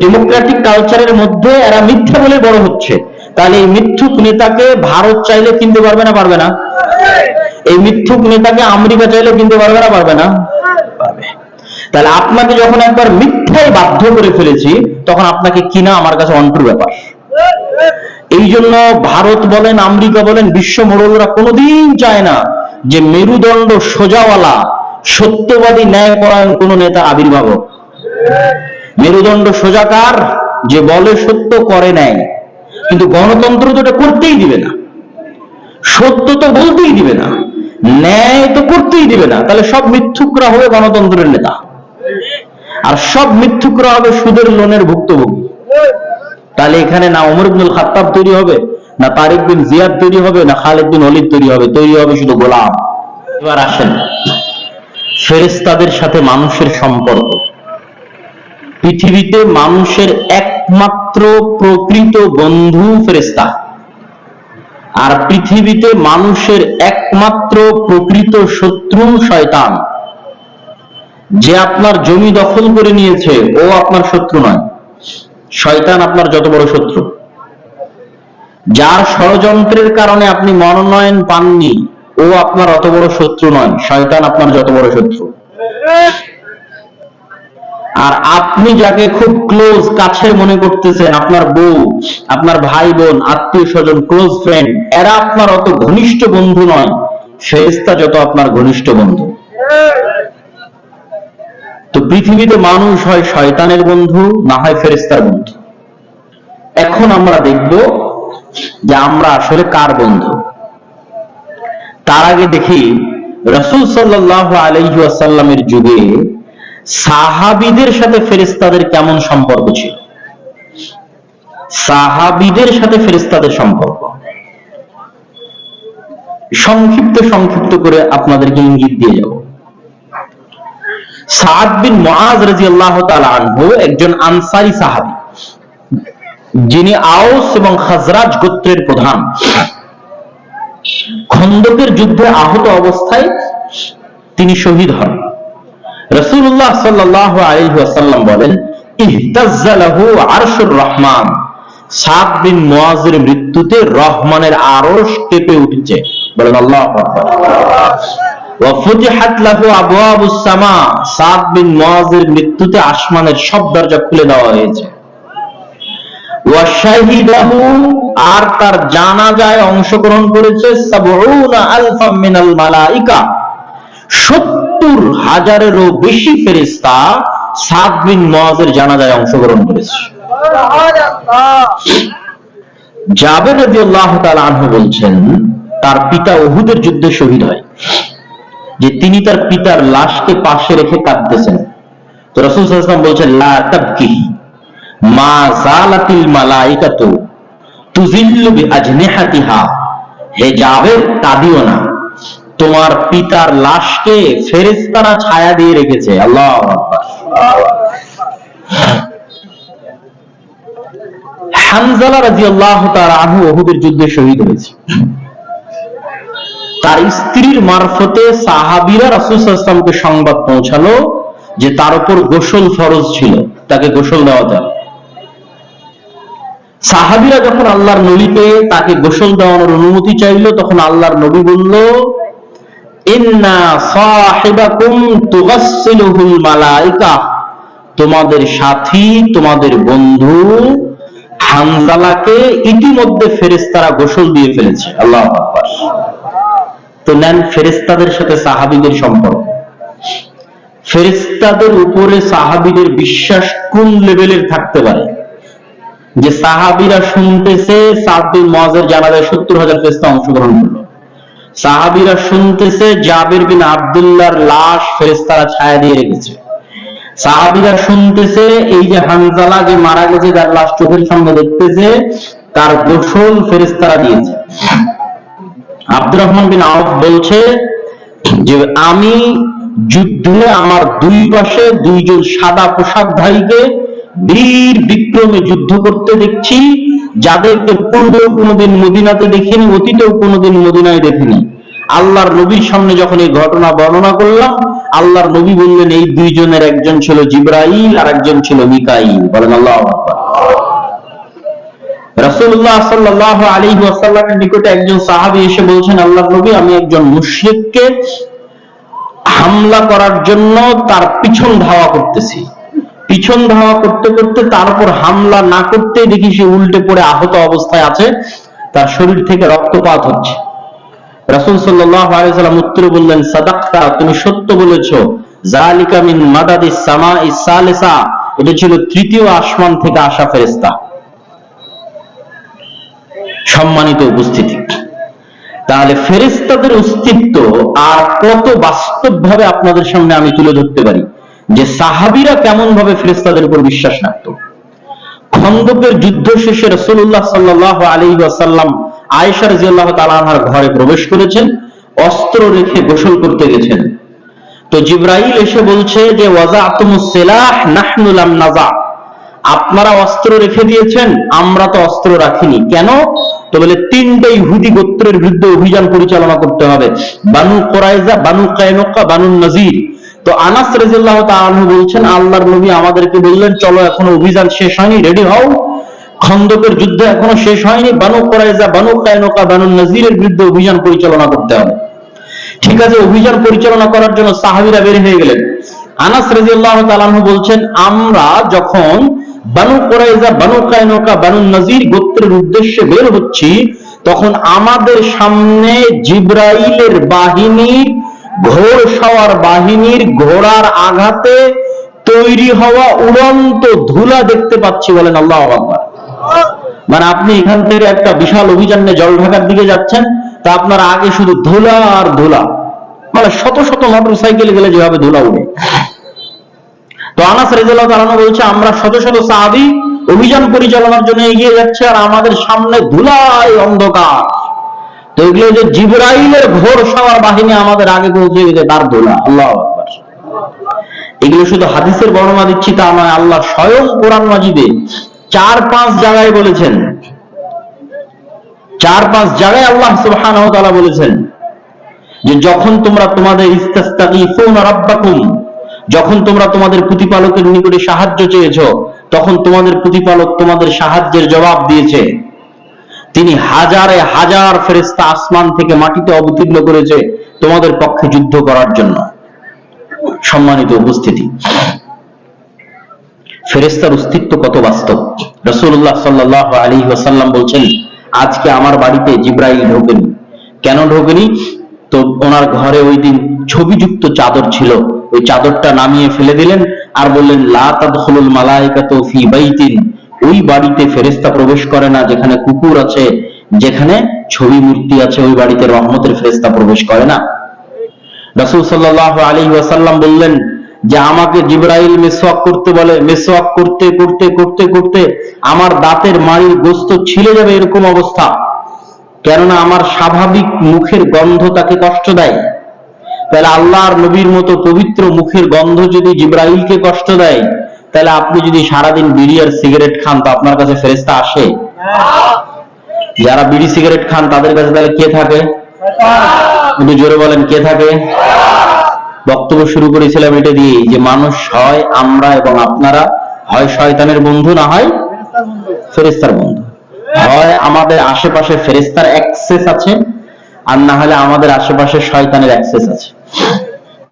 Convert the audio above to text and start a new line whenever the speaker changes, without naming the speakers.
Democratic কালচারের মধ্যে এরা মিথ্যা বলে বড় হচ্ছে। তাহলে এই মিথ্যুক নেতাকে ভারত চাইলে কিনতে পারবে না পারবে না? এই মিথ্যুক নেতাকে আমেরিকা চাইলে কিনতে পারবে না পারবে না? পারবে। তাহলে আপনাকে যখন একবার মিথ্যায় বাধ্য করে ফেলেছি, তখন আপনাকে কিনা আমার কাছে অন্টুর ব্যাপার। এই জন্য ভারত বলেন, আমেরিকা বলেন, বিশ্ব মোড়লরা কোনোদিন চায় না যে মেরুদণ্ড সোজাওয়ালা, সত্যবাদী ন্যায় ন্যায়পরায়ণ কোন নেতা আবির্ভাব। মেরুদণ্ড সোজাকার, যে বলে সত্য করে নেয় কিন্তু গণতন্ত্র তো এটা করতেই দিবে না। সত্য তো বলতেই দিবে না, ন্যায় তো করতেই দিবে না। তাহলে সব মিথ্যুকরা হবে গণতন্ত্রের নেতা। আর সব মিথ্যুকরা হবে সুদের লোনের ভুক্তভোগী। তাহলে এখানে না ওমর ইবনুল খাত্তাব তৈরি হবে, না তারিক বিন জিয়াদ তৈরি হবে, না খালিদ বিন অলিদ তৈরি হবে তৈরি হবে শুধু গোলাম। এবার আসেন ফেরেস্তাদের সাথে মানুষের সম্পর্ক। পৃথিবীতে মানুষের একমাত্র প্রকৃত বন্ধু ফেরেস্তা আর পৃথিবীতে মানুষের একমাত্র প্রকৃত শত্রু শয়তান। যে আপনার জমি দখল করে নিয়েছে, ও আপনার শত্রু নয়। শয়তান আপনার যত বড় শত্রু। যার ষড়যন্ত্রের কারণে আপনি মনোনয়ন পাননি, ও আপনার অত বড় শত্রু নয়। শয়তান আপনার যত বড় শত্রু। আর আপনি যাকে খুব ক্লোজ কাছের মনে করতেছেন, আপনার বউ, আপনার ভাই বোন, আত্মীয় স্বজন ক্লোজ ফ্রেন্ড এরা আপনার অত ঘনিষ্ঠ বন্ধু নয়। ফেরেস্তা যত আপনার ঘনিষ্ঠ বন্ধু। তো পৃথিবীতে মানুষ হয় শয়তানের বন্ধু, না হয় ফেরেস্তার বন্ধু। এখন আমরা দেখব যে আমরা আসলে কার বন্ধু। তার আগে দেখি, রসুল সাল্লাহ আলহিসাল্লামের যুগে সাহাবিদের সাথে ফেরেস্তাদের কেমন সম্পর্ক ছিল? সাহাবিদের সাথে ফেরেস্তাদের সম্পর্ক। সংক্ষিপ্ত সংক্ষিপ্ত করে আপনাদেরকে ইঙ্গিত দিয়ে যাব। সাদ বিন মুআজ রাদিয়াল্লাহু তাআলা আনহু একজন আনসারী সাহাবী, যিনি আউস এবং খাজরাজ গোত্রের প্রধান। খন্দকের যুদ্ধে আহত অবস্থায় তিনি শহীদ হন। রসুল্লাহ সাল্লাহ আলহাসাল্লাম বলেন, ইহতাজ্জালাহু আরশুর রহমান। সাদ বিন মুআজের মৃত্যুতে রহমানের আরশ কেঁপে উঠেছে। বলেন আল্লাহ মৃত্যুতে আসমানের সব দরজা খুলে দেওয়া হয়েছে। আর তার জানাজায় অংশগ্রহণ করেছে মালাইকা। সত্তর হাজারেরও বেশি ফেরেস্তা সাদ বিন মুআজের জানাজায় অংশগ্রহণ করেছে। জাবের রাদিয়াল্লাহু তাআলা আনহু বলছেন, তার পিতা যুদ্ধে শহীদ হয়। যে তিনি তার পিতার লাশকে পাশে রেখে কাঁদতেছেন। তো রাসূল ওয়াসাল্লাম বলছেন, লা তাবকি মা জালাতিল মালাইকাতু তুজিল্লু বিআজনিহাতিহা। হে জাবের, কাঁদিও না। তোমার পিতার লাশকে ফেরেশতারা ছায়া দিয়ে রেখেছে। আল্লাহ হানজালা রাদিয়াল্লাহু তাআলা আনহু উহুদের যুদ্ধে শহীদ হয়েছে। তার স্ত্রীর মারফতে সাহাবীরা সংবাদ পৌঁছালো যে তার উপর গোসল ফরজ ছিল, তাকে গোসল দেওয়া যাবে। সাহাবিরা যখন আল্লাহর নবীকে তাকে গোসল দেওয়ানোর অনুমতি চাইলো, তখন আল্লাহর নবী বলল তোমাদের সাথী, তোমাদের বন্ধু হানজালাকে ইতিমধ্যে ফেরেশতারা গোসল দিয়ে ফেলেছে। আল্লাহ তো নেন ফেরেশতাদের সাথে সাহাবিদের সম্পর্ক। ফেরেশতাদের উপরে সাহাবিদের বিশ্বাস কোন লেভেলের থাকতে পারে? যে সাহাবিরা শুনতেছে সাদ্দিন মজের জানাজায় সত্তর হাজার ফেস্তা অংশগ্রহণ করল। সাহাবিরা শুনতেছে জাবির বিন আবদুল্লাহর লাশ ফেরেস্তারা ছায়া দিয়ে রেখেছে। সাহাবিরা শুনতেছে এই যে হানজালা যে মারা গেছে, তার লাশ চোখের সামনে দেখতেছে, তার গোসল ফেরেস্তারা দিয়েছে। আব্দুর রহমান বিন আউফ বলছে যে, আমি যুদ্ধে আমার দুই পাশে দুইজন সাদা পোশাক পোশাকধারীকে বীর বিক্রমে যুদ্ধ করতে দেখছি। যাদেরকে পূর্বেও কোনোদিন মদিনাতে দেখিনি, অতীতেও কোনোদিন মদিনায় দেখিনি। আল্লাহর নবীর সামনে যখন এই ঘটনা বর্ণনা করলাম, আল্লাহর নবী বললেন, এই দুইজনের একজন ছিল জিব্রাইল আর একজন ছিল মিকাইল। বলেন আল্লাহ রাসূলুল্লাহ সাল্লাল্লাহু আলাইহি ওয়াসাল্লামের নিকটে একজন সাহাবী এসে বলছেন, আল্লাহর নবী, আমি একজন মুশরিককে হামলা করার জন্য তার পিছন ধাওয়া করতেছি। পিছন ধাওয়া করতে করতে তার উপর হামলা না করতে দেখি সে উল্টে পড়ে আহত অবস্থায় আছে। তার শরীর থেকে রক্তপাত হচ্ছে। রাসূল সাল্লাম উত্তরে বললেন সাদাক্তা তুমি সত্য বলেছ। জালিকা মিন মাদাদিস সামাইস সালিসা। এটা ছিল তৃতীয় আসমান থেকে আসা ফেরেশতা। সম্মানিত উপস্থিতি। তাহলে ফেরেস্তাদের অস্তিত্ব আর কত বাস্তবভাবে আপনাদের সামনে আমি তুলে ধরতে পারি? যে সাহাবিরা কেমন ভাবে ফেরেস্তাদের উপর বিশ্বাস রাখত। খন্দকের যুদ্ধ শেষে রসুল্লাহ সাল্লাহ আলী ওয়াসাল্লাম আয়েশা রাজিয়াল্লাহ তালাহার ঘরে প্রবেশ করেছেন, অস্ত্র রেখে গোসল করতে গেছেন। তো জিব্রাইল এসে বলছে যে ওয়াজা আতমুস সেলাহ নাহনুলাম নাজা। আপনারা অস্ত্র রেখে দিয়েছেন, আমরা তো অস্ত্র রাখিনি। কেন? তো বলে, তিনটে ইহুদি গোত্রের বিরুদ্ধে অভিযান পরিচালনা করতে হবে। Banu Qurayza Banu Qaynuqa, Banu Nadir. তো আনাস রাজিল্লাহ তাআলা বলছেন, আল্লাহর নবী আমাদেরকে বললেন, চলো, এখনও অভিযান শেষ হয়নি রেডি হও। খন্দকের যুদ্ধ এখনও শেষ হয়নি। Banu Qurayza Banu Qaynuqa Banu নজিরের বিরুদ্ধে অভিযান পরিচালনা করতে হবে। ঠিক আছে, অভিযান পরিচালনা করার জন্য সাহাবিরা বের হয়ে গেলেন। আনাস রাদিয়াল্লাহু তাআলা বলছেন, আমরা যখন Banu Qurayza Banu Qaynuqa Banu Nadir গোত্রের উদ্দেশ্যে বের হচ্ছি, তখন আমাদের সামনে জিব্রাইলের বাহিনীর ঘোড় সওয়ার বাহিনীর ঘোড়ার আঘাতে তৈরি হওয়া উড়ন্ত ধুলা দেখতে পাচ্ছি বলেন আল্লাহ আকবার। মানে আপনি এখান থেকে একটা বিশাল অভিযান জল ঢাকার দিকে যাচ্ছেন, তা আপনার আগে শুধু ধুলা আর ধুলা। মানে শত শত মোটর সাইকেল গেলে যেভাবে ধুলা উঠে তো আনাস রেজাল্লাহ তালানো বলছে, আমরা শত শত সাহাবি অভিযান পরিচালনার জন্য এগিয়ে যাচ্ছে আর আমাদের সামনে ধুলাই অন্ধকার। তো এগুলো যে জিব্রাইলের ঘোর সবার বাহিনী আমাদের আগে পৌঁছে গেছে, তার ধুলা আল্লাহ এগুলো শুধু হাদিসের বর্ণনা দিচ্ছি তা নয়, আল্লাহ স্বয়ং কোরআন মাজিদে চার পাঁচ জায়গায় বলেছেন। চার পাঁচ জায়গায় আল্লাহ তাআলা বলেছেন যে যখন তোমরা তোমাদের যখন তোমরা তোমাদের প্রতিপালকের নিকটে সাহায্য চেয়েছো, তখন তোমাদের প্রতিপালক তোমাদের সাহায্যের জবাব দিয়েছে। তিনি হাজারে হাজার ফেরেস্তা আসমান থেকে মাটিতে অবতীর্ণ করেছে তোমাদের পক্ষে যুদ্ধ করার জন্য। সম্মানিত উপস্থিতি। ফেরেস্তার অস্তিত্ব কত বাস্তব? রসুল্লাহ সাল্লাহ আলী ওয়াসাল্লাম বলছেন, আজকে আমার বাড়িতে জিব্রাইল ঢোকেনি। কেন ঢোকেনি? তো ওনার ঘরে ওই দিন ছবিযুক্ত চাদর ছিল। ওই চাদরটা নামিয়ে ফেলে দিলেন আর বললেন, লা তাদখুলুল মালাইকাতু ফি বাইতিন। ওই বাড়িতে ফেরেশতা প্রবেশ করে না, যেখানে কুকুর আছে, যেখানে ছবি মূর্তি আছে, ওই বাড়িতে রহমতের ফেরেশতা প্রবেশ করে না। রাসূল সাল্লাল্লাহু আলাইহি ওয়াসাল্লাম বললেন যে, আমাকে জিব্রাইল মেসওয়াক করতে বলে, মেসওয়াক করতে করতে করতে করতে আমার দাঁতের মাড়ির গোস্ত ছিলে যাবে এরকম অবস্থা। কেননা আমার স্বাভাবিক মুখের গন্ধ তাকে কষ্ট দেয়। তাহলে আল্লাহর নবীর মতো পবিত্র মুখের গন্ধ যদি জিব্রাইলকে কষ্ট দেয় তাহলে আপনি যদি সারাদিন বিড়ি আর সিগারেট খান, তো আপনার কাছে ফেরেস্তা আসে? যারা বিড়ি, সিগারেট খান, তাদের কাছে তাহলে কে থাকে? একটু জোরে বলেন, কে থাকে? বক্তব্য শুরু করেছিলাম এটা দিয়ে, যে মানুষ হয় আমরা এবং আপনারা, হয় শয়তানের বন্ধু না হয় ফেরেস্তার বন্ধু। হয় আমাদের আশেপাশে ফেরেস্তার অ্যাক্সেস আছে, আর না হলে আমাদের আশেপাশে শয়তানের অ্যাক্সেস আছে।